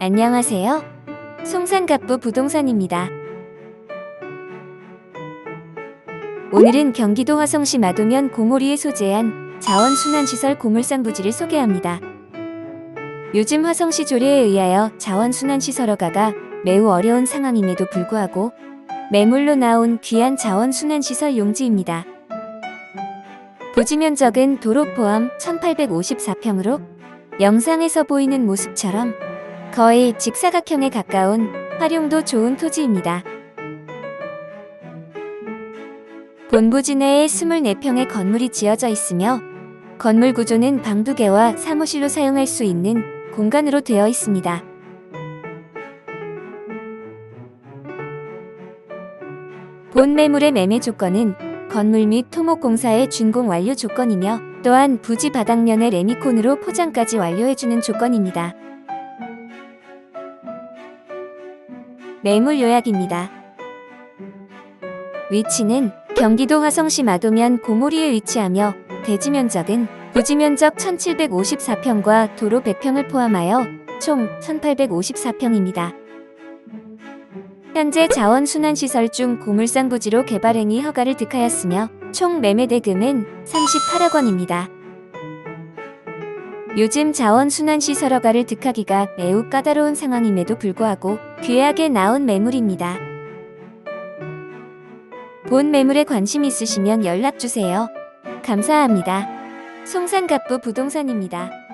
안녕하세요. 송산갑부 부동산입니다. 오늘은 경기도 화성시 마도면 고모리에 소재한 자원순환시설 고물상 부지를 소개합니다. 요즘 화성시 조례에 의하여 자원순환시설 허가가 매우 어려운 상황임에도 불구하고 매물로 나온 귀한 자원순환시설 용지입니다. 부지 면적은 도로 포함 1854평으로 영상에서 보이는 모습처럼 거의 직사각형에 가까운 활용도 좋은 토지입니다. 본부지 내에 24평의 건물이 지어져 있으며 건물 구조는 방 2개와 사무실로 사용할 수 있는 공간으로 되어 있습니다. 본 매물의 매매 조건은 건물 및 토목공사의 준공 완료 조건이며 또한 부지 바닥면의 레미콘으로 포장까지 완료해주는 조건입니다. 매물 요약입니다. 위치는 경기도 화성시 마도면 고모리에 위치하며 대지 면적은 부지 면적 1754평과 도로 100평을 포함하여 총 1854평입니다. 현재 자원순환시설 중 고물상 부지로 개발 행위 허가를 득하였으며 총 매매 대금은 38억 원입니다. 요즘 자원순환시설 허가를 득하기가 매우 까다로운 상황임에도 불구하고 귀하게 나온 매물입니다. 본 매물에 관심 있으시면 연락주세요. 감사합니다. 송산갑부 부동산입니다.